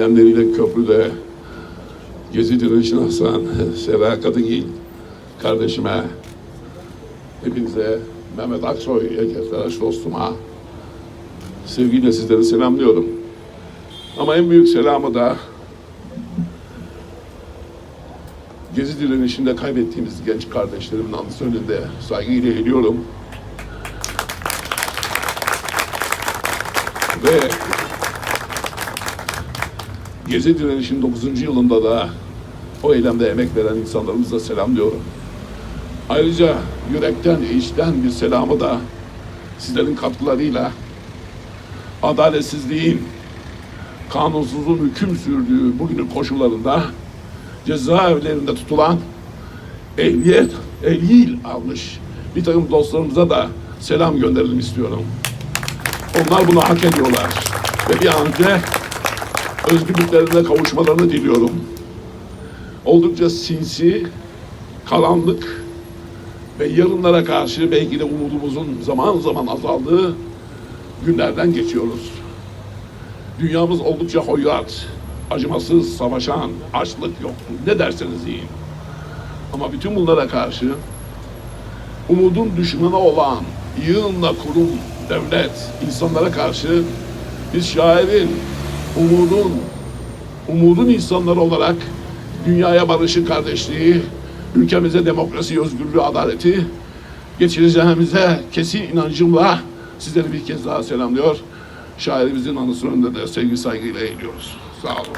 Nemleriyle köprüde Gezi direnişine Hasan, Sera Kadıgil kardeşime, hepinize Mehmet Aksoy, Ekeferaş dostuma sevgiyle sizleri selamlıyorum. Ama en büyük selamı da Gezi direnişinde kaybettiğimiz genç kardeşlerimin anısı önünde saygıyla eğiliyorum. Ve Gezi direnişinin 9. yılında da o eylemde emek veren insanlarımıza selamlıyorum. Ayrıca yürekten, içten bir selamı da sizlerin katkılarıyla adaletsizliğin, kanunsuzluğun hüküm sürdüğü bugünün koşullarında cezaevlerinde tutulan ehliyet, ehlil almış bir takım dostlarımıza da selam gönderelim istiyorum. Onlar bunu hak ediyorlar. Ve bir an önce özgürlüklerine kavuşmalarını diliyorum. Oldukça sinsi, karanlık ve yarınlara karşı belki de umudumuzun zaman zaman azaldığı günlerden geçiyoruz. Dünyamız oldukça hoyrat, acımasız, savaşan, açlık yok. Ne derseniz deyin. Ama bütün bunlara karşı umudun düşmanı olan yığınla kurum, devlet, insanlara karşı biz şairin, umudun, umudun insanları olarak dünyaya barışı, kardeşliği, ülkemize demokrasi, özgürlüğü, adaleti geçireceğimize kesin inancımla sizleri bir kez daha selamlıyor. Şairimizin anısının önünde de sevgi saygıyla eğiliyoruz. Sağ olun.